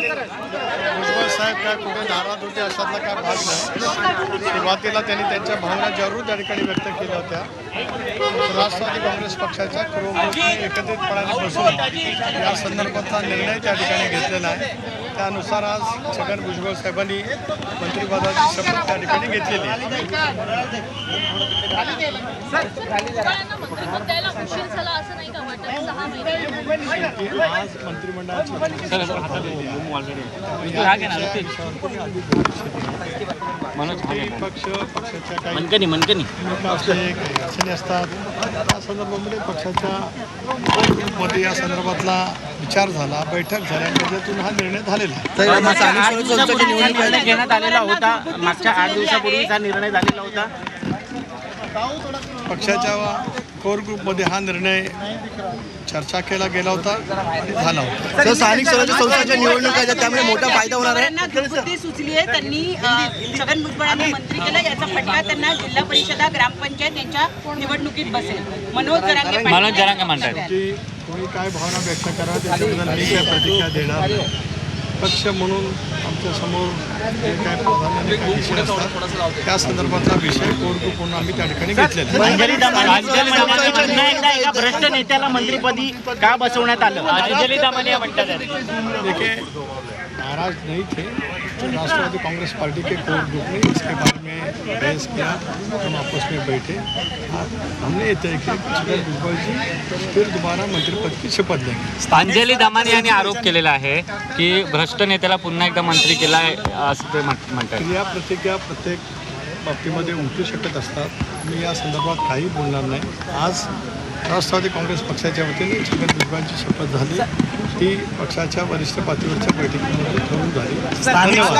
भुजबळ साहेब काय कुठे नाराज होते अशातला काय भाग नाही. सुरुवातीला त्यांनी त्यांच्या भावना जरूर त्या ठिकाणी व्यक्त केल्या होत्या. राष्ट्रवादी काँग्रेस पक्षाच्या कुरुंबाची एकत्रितपणाने बसून या संदर्भातला निर्णय त्या ठिकाणी घेतलेला आहे त्यानुसार आज छगन भुजबळ साहेबांनी मंत्रिपदाची शपथ त्या ठिकाणी घेतलेली आहे. सगळ्यांना मंत्रिपद द्यायला उशीर झाला असं नाही आज मंत्रिमंडळाची पक्ष पक्षाच्या काही मनकनी मनकनी भूमिका असते अडचणी असतात त्या संदर्भामध्ये पक्षाच्या मध्ये या संदर्भातला विचार झाला बैठक झाल्या त्याच्यातून हा निर्णय झालेला आहे निर्णय घेण्यात आलेला होता मागच्या आठ दिवसापूर्वीचा निर्णय झालेला होता पक्षाच्या कोर ग्रुपमध्ये हा निर्णय चर्चा केला गेला होता आणि झाला होता. सर स्थानिक स्वराज्य संस्थांच्या निवडणुका आहेत त्यामुळे मोठा फायदा होणार आहे. सुचली आहे. त्यांनी छगन भुजबळांना मंत्री केलं याचा फटका त्यांना जिल्हा परिषदा ग्रामपंचायत यांच्या निवडणुकीत बसेल. मनोज जरांगे पाटील मनोज जरांगे म्हणतात. की कोणी काय भावना व्यक्त करा त्याच्याबद्दल मी काय प्रतिक्रिया देणार पक्ष म्हणून आमच्यासमोर जे काय प्राधान्याने काही विषय असतात त्या संदर्भातला विषय कोर ग्रुप म्हणून आम्ही त्या ठिकाणी घेतलेला आहे. अंजली दमाने अंजली दमाने पुन्हा एकदा एका भ्रष्ट नेत्याला मंत्रिपदी का बसवण्यात आलं? अंजली दमाने म्हणतात देखिए नाराज नहीं थे. राष्ट्रवादी कांग्रेस पार्टी के कोर ग्रुप ने इसके बारे में बहस किया। हम आपस में बैठे। हमने ये तय किया कि छगन भुजबल जी फिर दोबारा मंत्रिपद की शपथ लेंगे। अंजली दमाने यांनी आरोप केलेला आहे की भ्रष्ट नेत्याला पुन्हा एकदा मंत्री केला आहे असं ते म्हण- म्हणतात. क्रिया प्रतिक्रिया प्रत्येक बाबतीमध्ये उमटू शकत असतात. मी या संदर्भात काही बोलणार नाही. आज राष्ट्रवादी काँग्रेस पक्षाच्या वतीने छगन भुजबळांची शपथ झाली. ती पक्षाच्या वरिष्ठ पातळीवरच्या बैठकीमध्ये ठरवून झाली धन्यवाद.